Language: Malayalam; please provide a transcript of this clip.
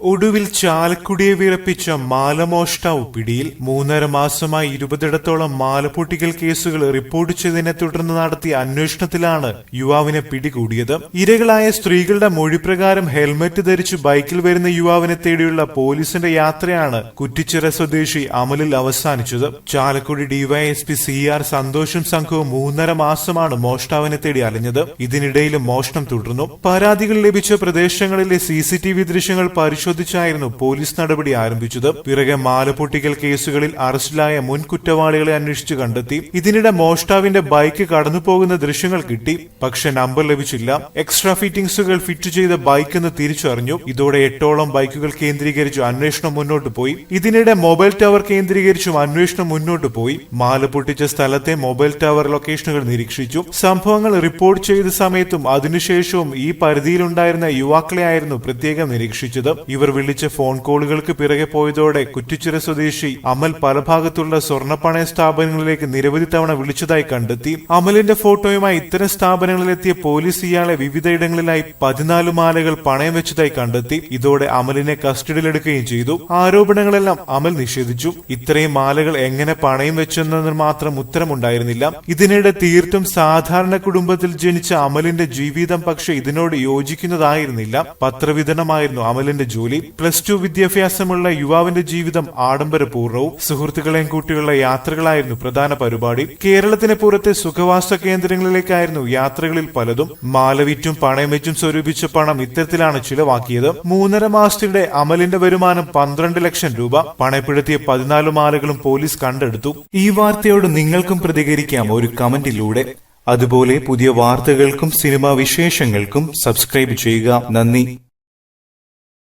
ഒടുവിൽ ചാലക്കുടിയെ വിറപ്പിച്ച മാലമോഷ്ടാവ് പിടിയിൽ മൂന്നര മാസമായി ഇരുപതിടത്തോളം മാലപ്പൊട്ടിക്കൽ കേസുകൾ റിപ്പോർട്ട് ചെയ്തതിനെ തുടർന്ന് നടത്തിയ അന്വേഷണത്തിലാണ് യുവാവിനെ പിടികൂടിയത്. ഇരകളായ സ്ത്രീകളുടെ മൊഴിപ്രകാരം ഹെൽമറ്റ് ധരിച്ച് ബൈക്കിൽ വരുന്ന യുവാവിനെ തേടിയുള്ള പോലീസിന്റെ യാത്രയാണ് കുറ്റിച്ചിറ സ്വദേശി അമലിൽ അവസാനിച്ചത്. ചാലക്കുടി ഡിവൈഎസ്പി സി ആർ സന്തോഷും സംഘവും മൂന്നര മാസമാണ് മോഷ്ടാവിനെ തേടി അലഞ്ഞത്. ഇതിനിടയിലും മോഷണം തുടർന്നു. പരാതികൾ ലഭിച്ച പ്രദേശങ്ങളിലെ സി ദൃശ്യങ്ങൾ ദൃശ്യങ്ങൾ പരിശോധിച്ചായിരുന്നു പോലീസ് നടപടി ആരംഭിച്ചത്. പിറകെ മാലപൊട്ടിക്കൽ കേസുകളിൽ അറസ്റ്റിലായ മുൻ കുറ്റവാളികളെ അന്വേഷിച്ചു കണ്ടെത്തി. ഇതിനിടെ മോഷ്ടാവിന്റെ ബൈക്ക് കടന്നു പോകുന്ന ദൃശ്യങ്ങൾ കിട്ടി. പക്ഷെ നമ്പർ ലഭിച്ചില്ല. എക്സ്ട്രാ ഫിറ്റിംഗ്സുകൾ ഫിറ്റ് ചെയ്ത ബൈക്ക് എന്ന് തിരിച്ചറിഞ്ഞു. ഇതോടെ എട്ടോളം ബൈക്കുകൾ കേന്ദ്രീകരിച്ചു അന്വേഷണം മുന്നോട്ട് പോയി. ഇതിനിടെ മൊബൈൽ ടവർ കേന്ദ്രീകരിച്ചും അന്വേഷണം മുന്നോട്ട് പോയി. മാല പൊട്ടിച്ച സ്ഥലത്തെ മൊബൈൽ ടവർ ലൊക്കേഷനുകൾ നിരീക്ഷിച്ചു. സംഭവങ്ങൾ റിപ്പോർട്ട് ചെയ്ത സമയത്തും അതിനുശേഷവും ഈ പരിധിയിലുണ്ടായിരുന്ന യുവാക്കളെയായിരുന്നു പ്രത്യേകം നിരീക്ഷിച്ചത്. ഇവർ വിളിച്ച ഫോൺ കോളുകൾക്ക് പിറകെ പോയതോടെ കുറ്റിച്ചിറ സ്വദേശി അമൽ പല ഭാഗത്തുള്ള സ്വർണപ്പണയ സ്ഥാപനങ്ങളിലേക്ക് നിരവധി തവണ വിളിച്ചതായി കണ്ടെത്തി. അമലിന്റെ ഫോട്ടോയുമായി ഇത്തരം സ്ഥാപനങ്ങളിലെത്തിയ പോലീസ് ഇയാളെ വിവിധയിടങ്ങളിലായി പതിനാല് മാലകൾ പണയം വെച്ചതായി കണ്ടെത്തി. ഇതോടെ അമലിനെ കസ്റ്റഡിയിലെടുക്കുകയും ചെയ്തു. ആരോപണങ്ങളെല്ലാം അമൽ നിഷേധിച്ചു. ഇത്രയും മാലകൾ എങ്ങനെ പണയം വെച്ചെന്നതിന് മാത്രം ഉത്തരമുണ്ടായിരുന്നില്ല. ഇതിനിടെ തീർത്തും സാധാരണ കുടുംബത്തിൽ ജനിച്ച അമലിന്റെ ജീവിതം പക്ഷെ ഇതിനോട് യോജിക്കുന്നതായിരുന്നില്ല. പത്രവിതരണമായിരുന്നു അമലിന്റെ ജോലി പ്ലസ് ടു വിദ്യാഭ്യാസമുള്ള യുവാവിന്റെ ജീവിതം ആഡംബരപൂർണവും സുഹൃത്തുക്കളെയും കൂട്ടിയുള്ള യാത്രകളായിരുന്നു പ്രധാന പരിപാടി കേരളത്തിന് പുറത്തെ സുഖവാസ കേന്ദ്രങ്ങളിലേക്കായിരുന്നു യാത്രകളിൽ പലതും. മാലവിറ്റും പണയം വെച്ചും സ്വരൂപിച്ച പണം ഇത്തരത്തിലാണ് ചിലവാക്കിയത്. മൂന്നര മാസത്തിനിടെ അമലിന്റെ വരുമാനം പന്ത്രണ്ട് ലക്ഷം രൂപ. പണയപ്പെടുത്തിയ പതിനാല് മാലകളും പോലീസ് കണ്ടെടുത്തു. ഈ വാർത്തയോട് നിങ്ങൾക്കും പ്രതികരിക്കാം ഒരു കമന്റിലൂടെ. അതുപോലെ പുതിയ വാർത്തകൾക്കും സിനിമാ വിശേഷങ്ങൾക്കും സബ്സ്ക്രൈബ് ചെയ്യുക. നന്ദി.